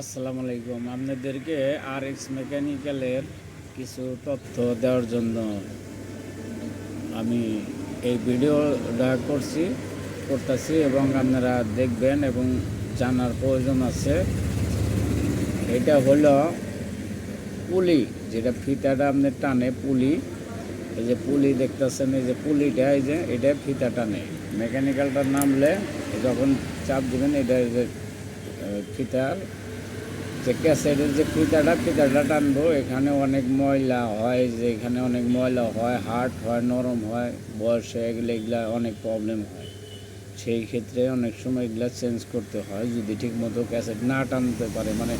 আসসালামু আলাইকুম আপনাদেরকে আর এক্স মেকানিক্যালের কিছু তথ্য দেওয়ার জন্য আমি এই ভিডিওটা করছি, করতেছি এবং আপনারা দেখবেন এবং জানার প্রয়োজন আছে। এটা হলো পুলি, যেটা ফিতাটা আপনি টানে, পুলি। এই যে পুলি দেখতেছেন, এই যে পুলিটা, এই যে এটা ফিতা টানে। মেকানিক্যালটা নামলে যখন চাপ দিবেন, এটা যে ফিতার যে ক্যাসেটের যে ফিতাটা ফিতাটা টানবো, এখানে অনেক ময়লা হয়, যে এখানে অনেক ময়লা হয়, হার্ড হয়, নরম হয়, বয়সে এগুলো এগুলা অনেক প্রবলেম হয়। সেই ক্ষেত্রে অনেক সময় এগুলা চেঞ্জ করতে হয়, যদি ঠিক মতো ক্যাসেট না টানতে পারে মানে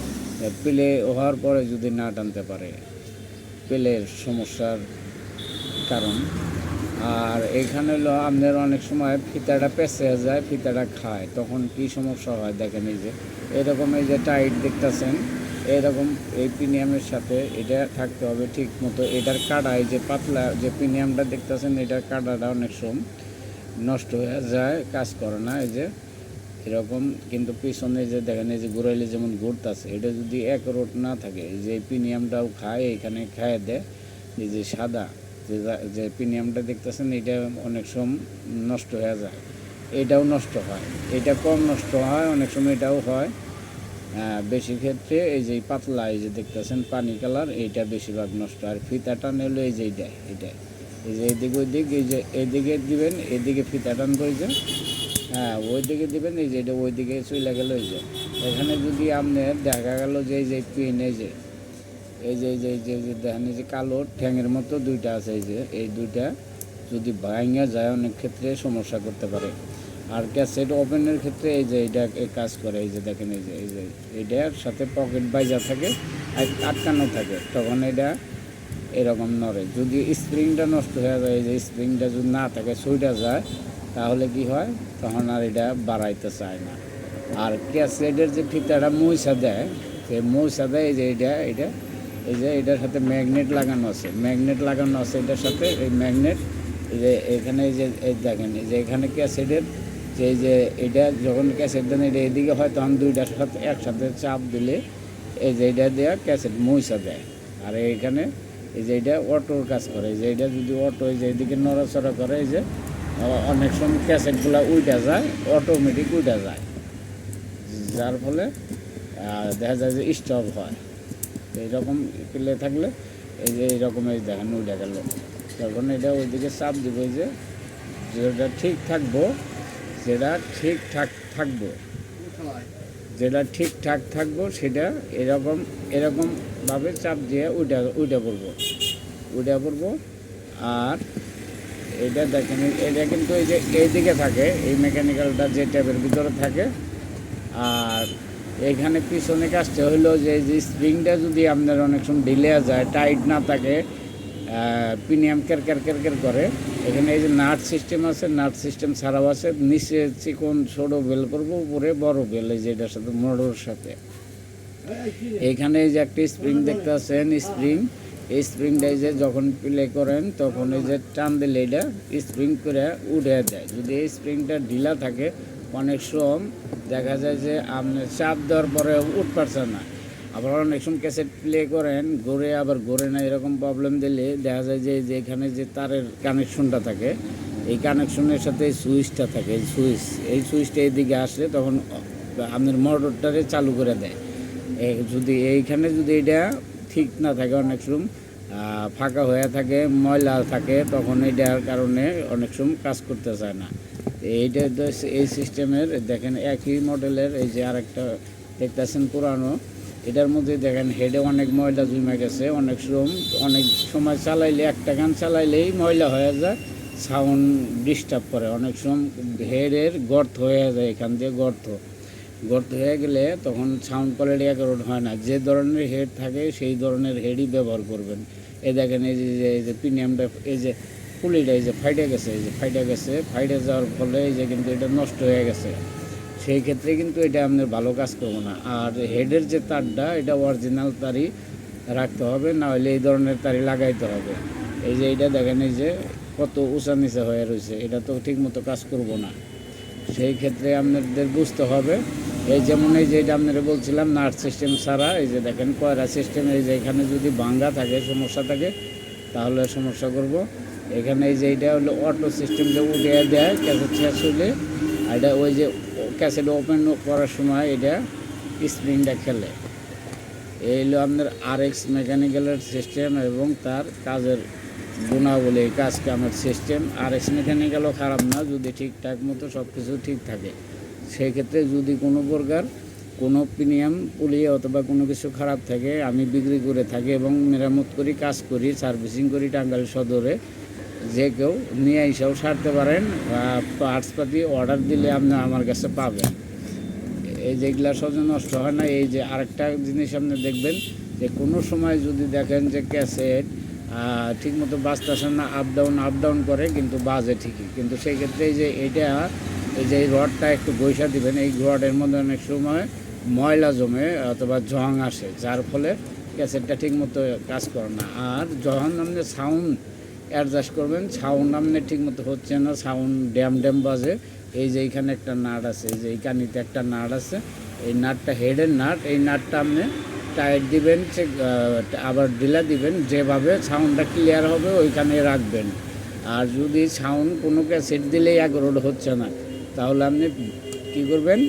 প্লে হওয়ার পরে যদি না টানতে পারে, প্লের সমস্যার কারণ। আর এখানে হলো আপনার অনেক সময় ফিতাটা পেঁচে যায়, ফিতাটা খায়। তখন কি সমস্যা হয় দেখেন এই যে। এরকম এই যে টাইট দেখতেছেন, এরকম এই প্রিমিয়ামের সাথে এটা থাকতে হবে ঠিক মতো। এটার কাটা, এই যে পাতলা যে প্রিমিয়ামটা দেখতেছেন, এটার কাটাটা অনেক সময় নষ্ট হয়ে যায়, কাজ করে না এই যে। এরকম কিন্তু পিছনে যে দেখেন এই যে ঘুরাইলে যেমন ঘুরতেছে, এটা যদি এক রোড না থাকে, এই যে প্রিমিয়ামটাও খায়, এখানে খায় দেয় এই যে সাদা। যে যা- প্রিমিয়ামটা দেখতেছেন, এটা অনেক সময় নষ্ট হয়ে যায়। এটাও নষ্ট হয়। এটা কম নষ্ট হয়, অনেক সময় এটাও হয়। বেশি ক্ষেত্রে এই যে পাতলা, এই যে দেখতেছেন পানি কালার, এইটা বেশিরভাগ নষ্ট। আর ফিতাটা নিলো এই যে এইটা এটা এই যে এদিকে ওইদিক, এই যে এদিকে দিবেন, এদিকে ফিতা এই যে হ্যাঁ ওই দিকে দিবেন, এই যে এটা ওই দিকে চলে গেল, এই যে। এখানে যদি আপনার দেখা গেল যে এই যে পিন, এই যে এই যে এই যে এই যে যে দেখেন, এই যে কালো ঠ্যাঙের মতো দুইটা আছে, এই যে, এই দুইটা যদি ভাঙা যায়, অনেক ক্ষেত্রে সমস্যা করতে পারে। আর ক্যাসেট ওপেনের ক্ষেত্রে এই যে এটা কাজ করে, এই যে দেখেন, এই যে এই যে এটার সাথে পকেট বাইজা থাকে আটকানো থাকে, তখন এটা এরকম নড়ে। যদি স্প্রিংটা নষ্ট হয়ে যায়, এই যে স্প্রিংটা যদি না থাকে সুইটা যায়, তাহলে কি হয়? তখন আর এটা বাড়াইতে চায় না। আর ক্যাসেটের যে ফিতাটা মইসা দেয় সেই মইসা দেয়, এই যে এটা এটা এই যে এটার সাথে ম্যাগনেট লাগানো আছে, ম্যাগনেট লাগানো আছে এটার সাথে, এই ম্যাগনেট, এই যে এখানে এই যে, এই দেখেন, এই যে এখানে ক্যাসেটের, যে এই যে এটা যখন ক্যাসেট দেন, এটা এদিকে হয়, তখন দুইটার সাথে, একসাথে চাপ দিলে এই যে এটা দেওয়া ক্যাসেট মইসা দেয়। আর এইখানে এই যে এটা অটোর কাজ করে যে এটা যদি অটো এই যে এদিকে নড়াচড়া করে, এই যে অনেক সময় ক্যাসেটগুলো উইটা যায় অটোমেটিক উইটা যায়। যার ফলে দেখা যায় যে স্টপ হয়। এইরকম প্লে থাকলে এই যে এইরকম এই দেখেন উইটা গেল তখন এটা ওইদিকে চাপ দিব যে যেটা ঠিক থাকব, যেটা ঠিকঠাক থাকব। যেটা ঠিকঠাক থাকব, সেটা এরকম এরকমভাবে চাপ দিয়ে উইটা উঠে পড়ব উঠে পড়ব আর এটা দেখেন, এটা কিন্তু এই যে এইদিকে থাকে, এই মেকানিক্যালটা যে ট্যাবের ভিতরে থাকে। আর এখানে পিছনে কাজটা হলো যে যে স্প্রিংটা যদি আপনার অনেক সময় ঢিলে যায় টাইট না থাকে প্রিমিয়াম কের কের কের কের করে, এখানে এই যে নাট সিস্টেম আছে নাট সিস্টেম ছাড়াও আছে, নিচে চিকন ছোটো বেল করব, উপরে বড় বেল, এই যে এটার সাথে মোটরের সাথে। এইখানে এই যে একটা স্প্রিং দেখতে পাচ্ছেন স্প্রিং এই স্প্রিংটা এই যে যখন প্লে করেন, তখন এই যে টান দিলে এটা স্প্রিং করে উঠে দেয় যদি এই স্প্রিংটা ঢিলা থাকে অনেক সময় দেখা যায় যে আপনি চাপ দেওয়ার পরে উঠ পারছে না। আবার অনেক সময় ক্যাসেট প্লে করেন, ঘুরে আবার ঘুরে না এরকম প্রবলেম দিলে দেখা যায় যে যে এখানে যে তারের কানেকশনটা থাকে, এই কানেকশনের সাথে সুইচটা থাকে, এই সুইচ এই সুইচটা এইদিকে আসলে তখন আপনার মোটরটারে চালু করে দেয়। যদি এইখানে যদি এটা ঠিক না থাকে অনেক সময় ফাঁকা হয়ে থাকে, ময়লা থাকে, তখন এইটার কারণে অনেক সময় কাজ করতে চায় না। এইটা এই সিস্টেমের, দেখেন একই মডেলের এই যে আরেকটা দেখতেছেন পুরানো, এটার মধ্যে দেখেন হেডে অনেক ময়লা জমে গেছে, অনেক সময় অনেক সময় চালাইলে, একটা গান চালাইলেই ময়লা হয়ে যায় সাউন্ড ডিস্টার্ব করে, অনেক সময় হেডের গর্ত হয়ে যায় এখান দিয়ে গর্ত। গর্ত হয়ে গেলে তখন সাউন্ড কোয়ালিটি একরোড হয় না, যে ধরনের হেড থাকে সেই ধরনের হেডই ব্যবহার করবেন। এই দেখেন এই যে এই যে প্রিমিয়ামটা এই যে পুলিটা এই যে ফাইটে গেছে, এই যে ফাইটে গেছে, ফাইটে যাওয়ার ফলে এই যে কিন্তু এটা নষ্ট হয়ে গেছে। সেই ক্ষেত্রে কিন্তু এটা আপনার ভালো কাজ করব না। আর হেডের যে তারটা, এটা অরিজিনাল তারই রাখতে হবে, না হলে এই ধরনের তারই লাগাইতে হবে। এই যে এটা দেখেন, এই যে কত উঁচা নিচে হয়ে রয়েছে, এটা তো ঠিক মতো কাজ করব না। সেই ক্ষেত্রে আপনাদের বুঝতে হবে, এই যেমন এই যে এটা আপনারা বলছিলাম নাট সিস্টেম ছাড়া, এই যে দেখেন কয়রা সিস্টেম এই যে এখানে যদি ভাঙ্গা থাকে, সমস্যা থাকে, তাহলে সমস্যা করব। এখানে যে এটা হলো অটো সিস্টেম যে উঠে দেয় ক্যাসেট শেষ হলে আর এটা ওই যে ক্যাসেট ওপেন করার সময় এটা স্প্রিংটা খেলে। এই হলো আপনার আর এক্স মেকানিক্যালের সিস্টেম এবং তার কাজের গুণাবলী কাজ কামের সিস্টেম আর এক্স মেকানিক্যালও খারাপ না, যদি ঠিকঠাক মতো সব কিছু ঠিক থাকে। সেক্ষেত্রে যদি কোনো প্রকার কোনো প্রিমিয়াম পুলিয়ে অথবা কোনো কিছু খারাপ থাকে, আমি বিক্রি করে থাকি এবং মেরামত করি, কাজ করি সার্ভিসিং করি টাঙ্গাইল সদরে যে কেউ নিয়ে এসেও সারতে পারেন পার্টস পাতি অর্ডার দিলে আপনি আমার কাছে পাবেন। এই যেগুলা সহজে নষ্ট হয় না, এই যে আরেকটা জিনিস আপনি দেখবেন যে কোনো সময় যদি দেখেন যে ক্যাসেট ঠিক মতো বাজতেছে না আপ ডাউন আপ ডাউন করে কিন্তু বাজে ঠিকই। কিন্তু সেই ক্ষেত্রে যে এটা, এই যে রডটা একটু বৈশা দিবেন, এই রডের মধ্যে অনেক সময় ময়লা জমে অথবা জং আসে, যার ফলে ক্যাসেটটা ঠিক মতো কাজ করে না। আর যখন আপনি সাউন্ড অ্যাডজাস্ট করবেন। সাউন্ড আপনি ঠিক মতো হচ্ছে না, সাউন্ড ড্যাম ড্যাম বাজে। এই যে এইখানে একটা নাট আছে, এই যে এই কানিতে একটা নাট আছে। এই নাটটা, হেডের নাট, এই নাটটা আপনি টাইট দিবেন আবার ঢিলা দিবেন। যেভাবে সাউন্ডটা ক্লিয়ার হবে, ওইখানে রাখবেন। আর যদি সাউন্ড কোনো ক্যাসেট দিলেই এক রোড হচ্ছে না, তাহলে আপনি কী করবেন?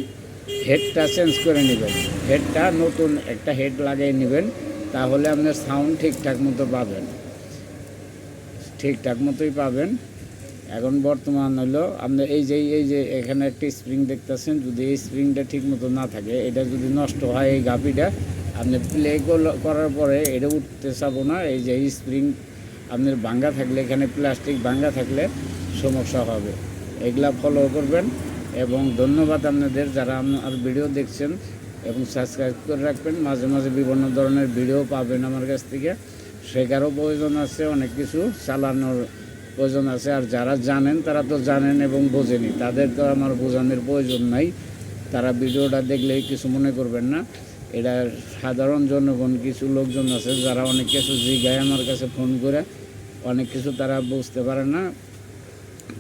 হেডটা চেঞ্জ করে নেবেন। হেডটা নতুন একটা হেড লাগিয়ে নেবেন, তাহলে আপনার সাউন্ড ঠিকঠাক মতো পাবেন। ঠিকঠাক মতোই পাবেন। এখন বর্তমান হলো, আপনি এই যে এই যে এখানে একটা স্প্রিং দেখতেছেন, যদি এই স্প্রিংটা ঠিক মতো না থাকে, এটা যদি নষ্ট হয় এই গাপিটা আপনি প্লে করার পরে এটা উঠতে চাবো না, এই যে এই স্প্রিং আপনার ভাঙ্গা থাকলে, এখানে প্লাস্টিক ভাঙ্গা থাকলে সমস্যা হবে। এগুলা ফলো করবেন এবং ধন্যবাদ আপনাদের যারা আমার ভিডিও দেখছেন এবং সাবস্ক্রাইব করে রাখবেন। মাঝে মাঝে বিভিন্ন ধরনের ভিডিও পাবেন আমার কাছ থেকে। শেখারও প্রয়োজন আছে, অনেক কিছু চালানোর প্রয়োজন আছে। আর যারা জানেন, তারা তো জানেন এবং বোঝেনি। তাদের তো আমার বোঝানোর প্রয়োজন নাই। তারা ভিডিওটা দেখলেই কিছু মনে করবেন না। এটা সাধারণ জনগণ, কিছু লোকজন আছে যারা অনেক কিছু জিগায় আমার কাছে ফোন করে। অনেক কিছু তারা বুঝতে পারে না।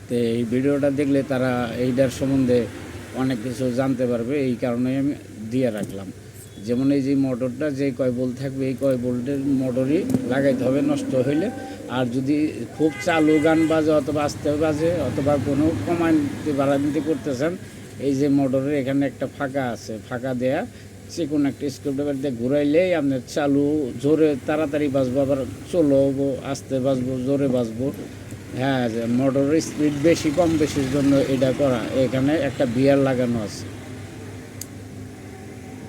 তো এই ভিডিওটা দেখলে তারা এইটার সম্বন্ধে অনেক কিছু জানতে পারবে। এই কারণে আমি দিয়ে রাখলাম। যেমন এই যে মোটরটা যে কয় বোল্ট থাকবে, এই কয় বোল্টের মোটরই লাগাইতে হবে, নষ্ট হইলে। আর যদি খুব চালু গান বাজে অথবা আস্তে বাজে অথবা কোনো কমাইতে করতে চান এই যে মোটরের এখানে একটা ফাঁকা আছে, ফাঁকা দেয়া চিকন একটা স্ক্রুড্রাইভার দিয়ে ঘুরাইলেই আপনার চালু, জোরে তাড়াতাড়ি বাজবো, আবার চলো আস্তে বাজবো, জোরে বাজবো। হ্যাঁ যে মোটরের স্পিড বেশি, কম বেশির জন্য এটা করা। এখানে একটা বিয়ার লাগানো আছে।